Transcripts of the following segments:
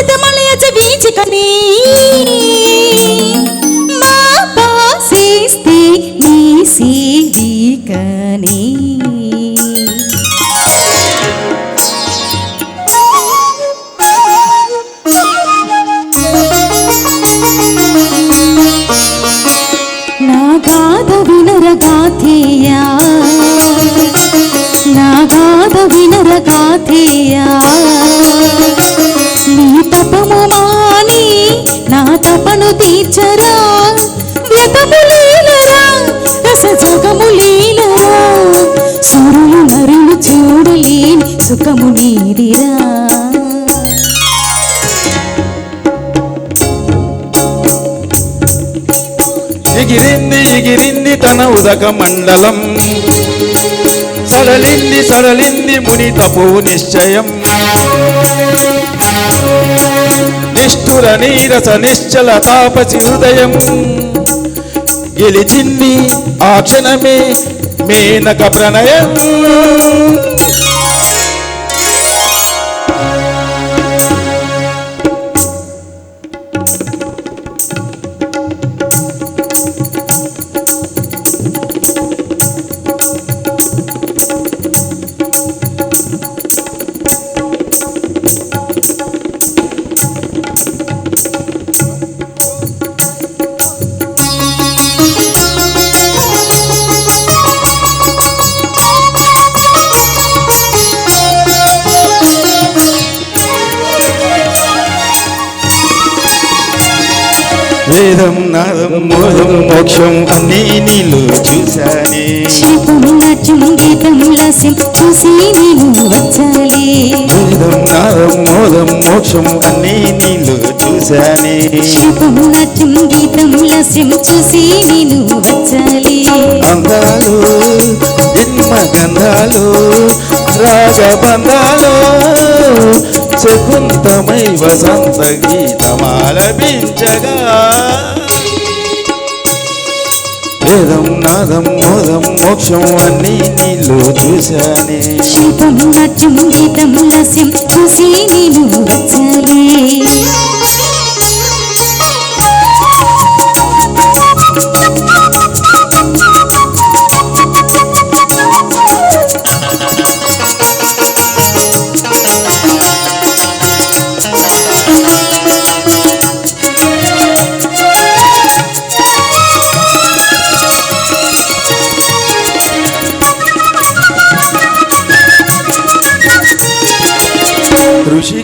మనసిత మలయజ వీచికని మా పాసేస్తే నీ సీడికని నా గాథ వినరగాథేయా నా గాథ వినరగాథేయా తీర్చరా వ్యతము లీలరా సురులు నరులు చూడలేని సుఖము నీదిరా. ఎగిరింది ఎగిరింది తన ఉదక మండలం. సడలింది సడలింది ముని తపో నిశ్చయం. నిష్ఠుర నీరస నిశ్చల తాపసి హృదయం. గెలిచింది ఆ క్షణమే మేనక ప్రణయం వేదం నాదం మోదం మోక్షం అన్నీ నీళ్ళు చూశానే. గీతం లాస్యం చూసి నేను వచ్చాలి వేదం నాదం మోదం మోక్షం అన్నీ నీళ్ళు చూశానే. గీతం లాస్యం చూసి నేను వచ్చాలి అందాలు జన్మ గంధాలు రాగబంధాలు శకుంతమై వసంత గీతమాలపించగా. వేదం నాదం మోదం మోక్షం అన్నీ నీళ్ళు చూశానే. శిల్పము నాట్యం గీతం లాస్యం చూసి నేను వచ్చానే.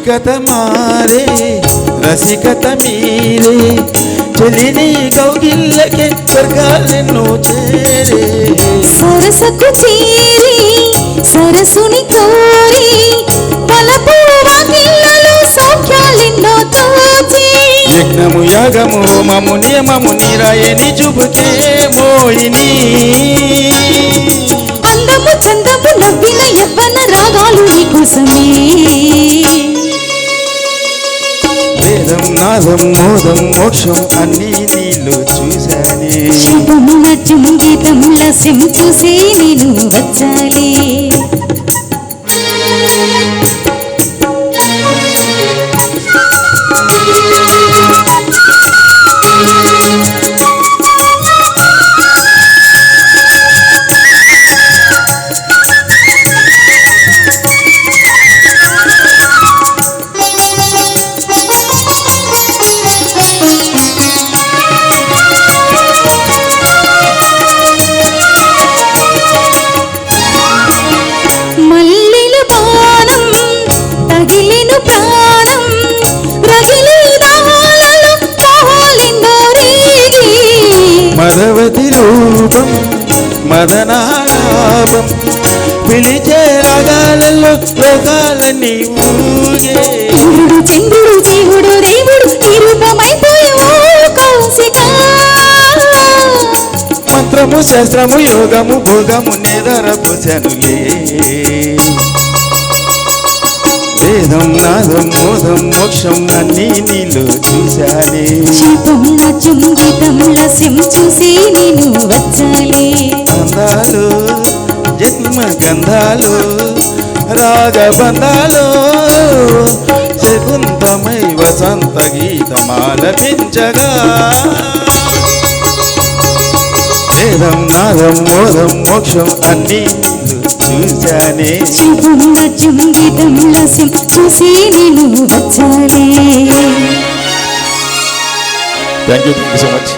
ఋషికత మారే రసికత మీరే. చెలిని కౌగిల్లకే స్వర్గాలెన్నో చేరే. సరసకు చేరి సరసుని కోరి పలపు వాకిళ్ళలో సౌఖ్యాలెన్నో తోచి యజ్ఞము యాగము మము నియమము నిరాయని చూపుకే మోహిని. అందము చందము నవ్విన యవ్వన రాగాలు నీ నాదం మోదం మోక్షం అన్ని నీలో చూశానే. శిల్పము నాట్యం గీతం లాస్యం చూసి నేను వచ్చాలి. మదనాలాపం పిలిచే రాగాలలో లోకాలన్నీ ఊగే చంద్రుడు దేవుడు కౌశిక. మంత్రము శాస్త్రము యోగము భోగము నేదర పోసనులే వేదం నాదం మోదం మోక్షం అన్నీ నీలో చూశానే. శిల్పం నాట్యం గీతం లస్యం చూసి నేను వచ్చాలే గంధాలు రాగబంధాలు శకుంతమై వసంత గీతమాలపించగా వేదం నాదం మోదం మోక్షం అన్నీ చూశానే. శిల్పం నాట్యం గీతం లస్యం చూసి నేను వచ్చాలే thank you thank you so much